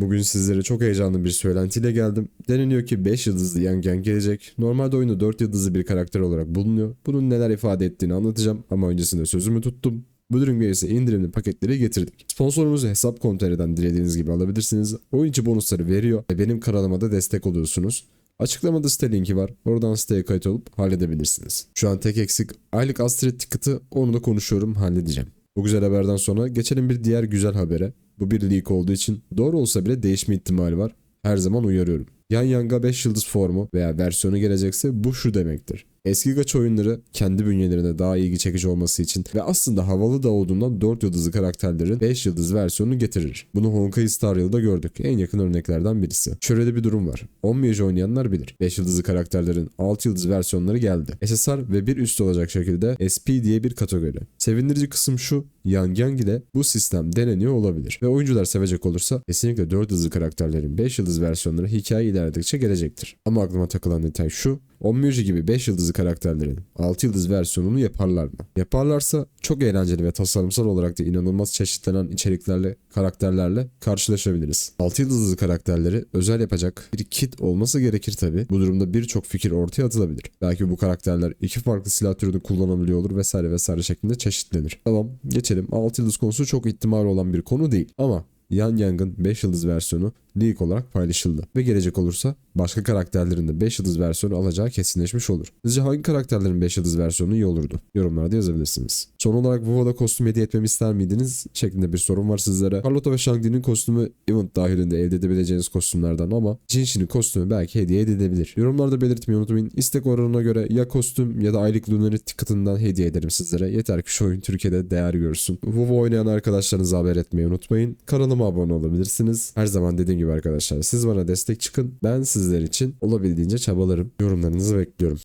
Bugün sizlere çok heyecanlı bir söylentiyle geldim. Deniliyor ki 5 yıldızlı Yang Yang gelecek. Normalde oyunda 4 yıldızlı bir karakter olarak bulunuyor. Bunun neler ifade ettiğini anlatacağım ama öncesinde sözümü tuttum. Bu ürün ise indirimli paketleri getirdik. Sponsorumuzu hesap.com.tr'den dilediğiniz gibi alabilirsiniz. Oyun içi bonusları veriyor ve benim kanalıma da destek oluyorsunuz. Açıklamada site linki var. Oradan siteye kayıt olup halledebilirsiniz. Şu an tek eksik aylık Astrid ticket'ı onu da konuşuyorum halledeceğim. Bu güzel haberden sonra geçelim bir diğer güzel habere. Bu bir leak olduğu için doğru olsa bile değişme ihtimali var. Her zaman uyarıyorum. Yan Yanga 5 yıldız formu veya versiyonu gelecekse bu şu demektir. Eski gacha oyunları kendi bünyelerine daha ilgi çekici olması için ve aslında havalı da olduğundan 4 yıldızlı karakterlerin 5 yıldız versiyonunu getirir. Bunu Honkai Star Rail'da gördük. En yakın örneklerden birisi. Şöyle bir durum var. 10 Miyagi oynayanlar bilir. 5 yıldızlı karakterlerin 6 yıldız versiyonları geldi. SSR ve bir üst olacak şekilde SP diye bir kategori. Sevindirici kısım şu. Yang Yang ile bu sistem deneniyor olabilir. Ve oyuncular sevecek olursa kesinlikle 4 yıldızlı karakterlerin 5 yıldız versiyonları hikaye ilerledikçe gelecektir. Ama aklıma takılan detay şu. Onmyuji gibi 5 yıldızlı karakterlerin 6 yıldız versiyonunu yaparlar mı? Yaparlarsa çok eğlenceli ve tasarımsal olarak da inanılmaz çeşitlenen içeriklerle, karakterlerle karşılaşabiliriz. 6 yıldızlı karakterleri özel yapacak bir kit olması gerekir tabi. Bu durumda birçok fikir ortaya atılabilir. Belki bu karakterler iki farklı silah türünü kullanabiliyor olur vesaire vesaire şeklinde çeşitlenir. Tamam geçelim. 6 yıldız konusu çok ihtimal olan bir konu değil. Ama Yan Yang'ın 5 yıldız versiyonu leak olarak paylaşıldı. Ve gelecek olursa başka karakterlerin de 5 yıldız versiyonu alacağı kesinleşmiş olur. Sizce hangi karakterlerin 5 yıldız versiyonu iyi olurdu? Yorumlarda yazabilirsiniz. Son olarak WoW'da kostüm hediye etmemi ister miydiniz? Şeklinde bir sorum var sizlere. Carlota ve Shang-Chi'nin kostümü event dahilinde elde edebileceğiniz kostümlerden ama Jinshin'in kostümü belki hediye edilebilir. Yorumlarda belirtmeyi unutmayın. İstek oranına göre ya kostüm ya da aylık Lunarit ticket'ından hediye ederim sizlere. Yeter ki şu oyun Türkiye'de değer görsün. WoW oynayan arkadaşlarınıza haber etmeyi unutmayın. Kanalıma abone olabilirsiniz. Her zaman dediğim gibi arkadaşlar siz bana destek çıkın. Ben sizler için olabildiğince çabalarım. Yorumlarınızı bekliyorum.